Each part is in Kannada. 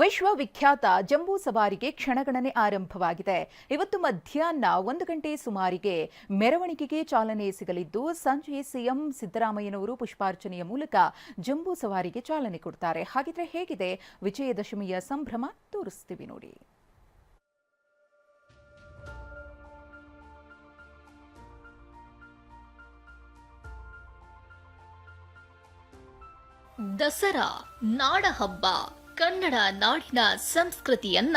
ವಿಶ್ವವಿಖ್ಯಾತ ಜಂಬೂ ಸವಾರಿಗೆ ಕ್ಷಣಗಣನೆ ಆರಂಭವಾಗಿದೆ. ಇವತ್ತು ಮಧ್ಯಾಹ್ನ ಒಂದು ಗಂಟೆ ಸುಮಾರಿಗೆ ಮೆರವಣಿಗೆಗೆ ಚಾಲನೆ ಸಿಗಲಿದ್ದು, ಸಂಜೆ ಸಿಎಂ ಸಿದ್ದರಾಮಯ್ಯನವರು ಪುಷ್ಪಾರ್ಚನೆಯ ಮೂಲಕ ಜಂಬೂ ಸವಾರಿಗೆ ಚಾಲನೆ ಕೊಡ್ತಾರೆ. ಹಾಗಿದ್ರೆ ಹೇಗಿದೆ? ವಿಜಯದಶಮಿಯ ಸಂಭ್ರಮ ತೋರಿಸ್ತೀವಿ ನೋಡಿ. ದಸರಾ ನಾಡ ಹಬ್ಬ ಕನ್ನಡ ನಾಡಿನ ಸಂಸ್ಕೃತಿಯನ್ನ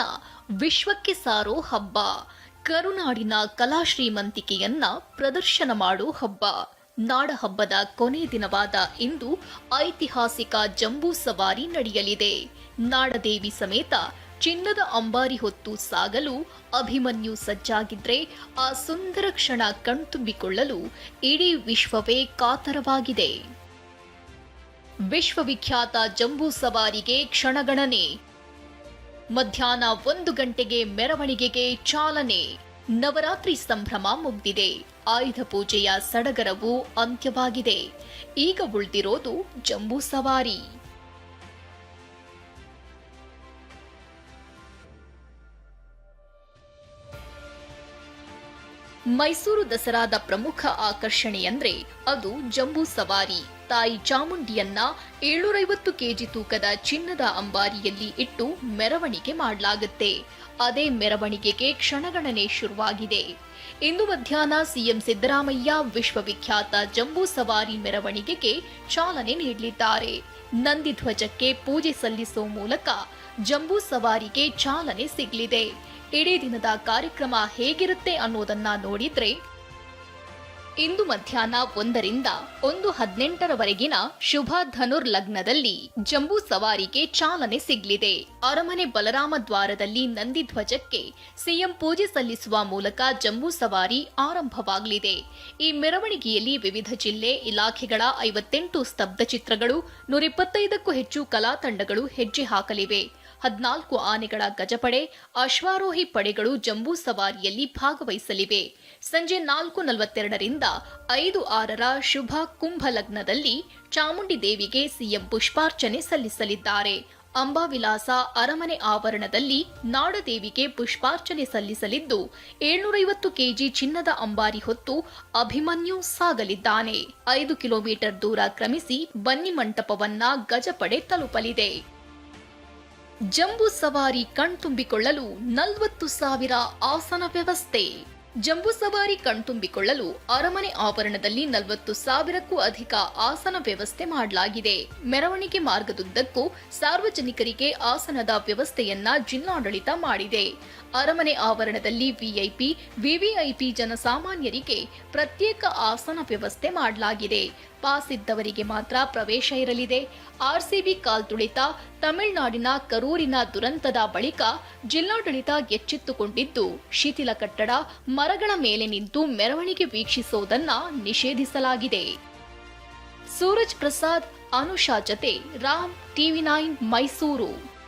ವಿಶ್ವಕ್ಕೆ ಸಾರೋ ಹಬ್ಬ. ಕರುನಾಡಿನ ಕಲಾ ಶ್ರೀಮಂತಿಕೆಯನ್ನ ಪ್ರದರ್ಶನ ಮಾಡೋ ಹಬ್ಬ. ನಾಡ ಹಬ್ಬದ ಕೊನೆ ದಿನವಾದ ಇಂದು ಐತಿಹಾಸಿಕ ಜಂಬೂ ಸವಾರಿ ನಡೆಯಲಿದೆ. ನಾಡದೇವಿ ಸಮೇತ ಚಿನ್ನದ ಅಂಬಾರಿ ಹೊತ್ತು ಸಾಗಲು ಅಭಿಮನ್ಯು ಸಜ್ಜಾಗಿದ್ರೆ ಆ ಸುಂದರ ಕ್ಷಣ ಕಣ್ತುಂಬಿಕೊಳ್ಳಲು ಇಡೀ ವಿಶ್ವವೇ ಕಾತರವಾಗಿದೆ. ವಿಶ್ವವಿಖ್ಯಾತ ಜಂಬೂ ಸವಾರಿಗೆ ಕ್ಷಣಗಣನೆ. ಮಧ್ಯಾಹ್ನ ಒಂದು ಗಂಟೆಗೆ ಮೆರವಣಿಗೆಗೆ ಚಾಲನೆ. ನವರಾತ್ರಿ ಸಂಭ್ರಮ ಮುಗ್ದಿದೆ. ಆಯುಧ ಪೂಜೆಯ ಸಡಗರವು ಅಂತ್ಯವಾಗಿದೆ. ಈಗ ಉಳಿದಿರೋದು ಜಂಬೂ ಸವಾರಿ. ಮೈಸೂರು ದಸರಾದ ಪ್ರಮುಖ ಆಕರ್ಷಣೆಯಂದ್ರೆ ಅದು ಜಂಬೂ ಸವಾರಿ. ತಾಯಿ ಚಾಮುಂಡಿಯನ್ನ ಏಳ್ನೂರೈವತ್ತು ಕೆಜಿ ತೂಕದ ಚಿನ್ನದ ಅಂಬಾರಿಯಲ್ಲಿ ಇಟ್ಟು ಮೆರವಣಿಗೆ ಮಾಡಲಾಗುತ್ತೆ. ಅದೇ ಮೆರವಣಿಗೆಗೆ ಕ್ಷಣಗಣನೆ ಶುರುವಾಗಿದೆ. ಇಂದು ಮಧ್ಯಾಹ್ನ ಸಿಎಂ ಸಿದ್ದರಾಮಯ್ಯ ವಿಶ್ವವಿಖ್ಯಾತ ಜಂಬೂ ಸವಾರಿ ಮೆರವಣಿಗೆಗೆ ಚಾಲನೆ ನೀಡಲಿದ್ದಾರೆ. ನಂದಿ ಧ್ವಜಕ್ಕೆ ಪೂಜೆ ಸಲ್ಲಿಸುವ ಮೂಲಕ ಜಂಬೂ ಸವಾರಿಗೆ ಚಾಲನೆ ಸಿಗಲಿದೆ. ಇಡೀ ದಿನದ ಕಾರ್ಯಕ್ರಮ ಹೇಗಿರುತ್ತೆ ಅನ್ನೋದನ್ನ ನೋಡಿದ್ರೆ ಇಂದು ಮಧ್ಯಾಹ್ನ ಒಂದರಿಂದ ಒಂದು ಹದಿನೆಂಟರವರೆಗಿನ ಶುಭ ಧನುರ್ ಲಗ್ನದಲ್ಲಿ ಜಂಬೂ ಸವಾರಿಗೆ ಚಾಲನೆ ಸಿಗಲಿದೆ. ಅರಮನೆ ಬಲರಾಮ ದ್ವಾರದಲ್ಲಿ ನಂದಿ ಧ್ವಜಕ್ಕೆ ಸಿಎಂ ಪೂಜೆ ಸಲ್ಲಿಸುವ ಮೂಲಕ ಜಂಬೂ ಸವಾರಿ ಆರಂಭವಾಗಲಿದೆ. ಈ ಮೆರವಣಿಗೆಯಲ್ಲಿ ವಿವಿಧ ಜಿಲ್ಲೆ, ಇಲಾಖೆಗಳ ಐವತ್ತೆಂಟು ಸ್ತಬ್ಧ ಚಿತ್ರಗಳು ನೂರಿಪ್ಪತ್ತೈದಕ್ಕೂ ಹೆಚ್ಚು ಕಲಾ ತಂಡಗಳು ಹೆಜ್ಜೆ ಹಾಕಲಿವೆ. ಹದಿನಾಲ್ಕು ಆನೆಗಳ ಗಜಪಡೆ, ಅಶ್ವಾರೋಹಿ ಪಡೆಗಳು ಜಂಬೂ ಸವಾರಿಯಲ್ಲಿ ಭಾಗವಹಿಸಲಿವೆ. ಸಂಜೆ ನಾಲ್ಕು ನಲವತ್ತೆರಡರಿಂದ ಐದು ಆರರ ಶುಭ ಕುಂಭ ಲಗ್ನದಲ್ಲಿ ಚಾಮುಂಡಿ ದೇವಿಗೆ ಸಿಎಂ ಪುಷ್ಪಾರ್ಚನೆ ಸಲ್ಲಿಸಲಿದ್ದಾರೆ. ಅಂಬಾವಿಲಾಸ ಅರಮನೆ ಆವರಣದಲ್ಲಿ ನಾಡದೇವಿಗೆ ಪುಷ್ಪಾರ್ಚನೆ ಸಲ್ಲಿಸಲಿದ್ದು, ಏಳ್ನೂರೈವತ್ತು ಕೆಜಿ ಚಿನ್ನದ ಅಂಬಾರಿ ಹೊತ್ತು ಅಭಿಮನ್ಯು ಸಾಗಲಿದ್ದಾನೆ. ಐದು ಕಿಲೋಮೀಟರ್ ದೂರ ಕ್ರಮಿಸಿ ಬನ್ನಿ ಮಂಟಪವನ್ನ ಗಜಪಡೆ ತಲುಪಲಿದೆ. ಜಂಬೂ ಸವಾರಿ ಕಣ್ತುಂಬಿಕೊಳ್ಳಲು ನಲವತ್ತು ಸಾವಿರ ಆಸನ ವ್ಯವಸ್ಥೆ. ಜಂಬೂ ಸವಾರಿ ಕಣ್ತುಂಬಿಕೊಳ್ಳಲು ಅರಮನೆ ಆವರಣದಲ್ಲಿ ನಲವತ್ತು ಸಾವಿರಕ್ಕೂ ಅಧಿಕ ಆಸನ ವ್ಯವಸ್ಥೆ ಮಾಡಲಾಗಿದೆ. ಮೆರವಣಿಗೆ ಮಾರ್ಗದುದ್ದಕ್ಕೂ ಸಾರ್ವಜನಿಕರಿಗೆ ಆಸನದ ವ್ಯವಸ್ಥೆಯನ್ನ ಜಿಲ್ಲಾಡಳಿತ ಮಾಡಿದೆ. ಅರಮನೆ ಆವರಣದಲ್ಲಿ ವಿಐಪಿ, ವಿವಿಐಪಿ ಜನಸಾಮಾನ್ಯರಿಗೆ ಪ್ರತ್ಯೇಕ ಆಸನ ವ್ಯವಸ್ಥೆ ಮಾಡಲಾಗಿದೆ. ಪಾಸ್ ಇದ್ದವರಿಗೆ ಮಾತ್ರ ಪ್ರವೇಶ ಇರಲಿದೆ. ಆರ್ಸಿಬಿ ಕಾಲ್ತುಳಿತ ತಮಿಳುನಾಡಿನ ಕರೂರಿನ ದುರಂತದ ಬಳಿಕ ಜಿಲ್ಲಾಡಳಿತ ಎಚ್ಚೆತ್ತುಕೊಂಡಿದ್ದು, ಶಿಥಿಲ ಕಟ್ಟಡ ಮರಗಳ ಮೇಲೆ ನಿಂತು ಮೆರವಣಿಗೆ ವೀಕ್ಷಿಸುವುದನ್ನ ನಿಷೇಧಿಸಲಾಗಿದೆ. ಸೂರಜ್ ಪ್ರಸಾದ್, ಅನುಷಾ ಜತೆ ರಾಮ್, ಟಿವಿ ನೈನ್ ಮೈಸೂರು.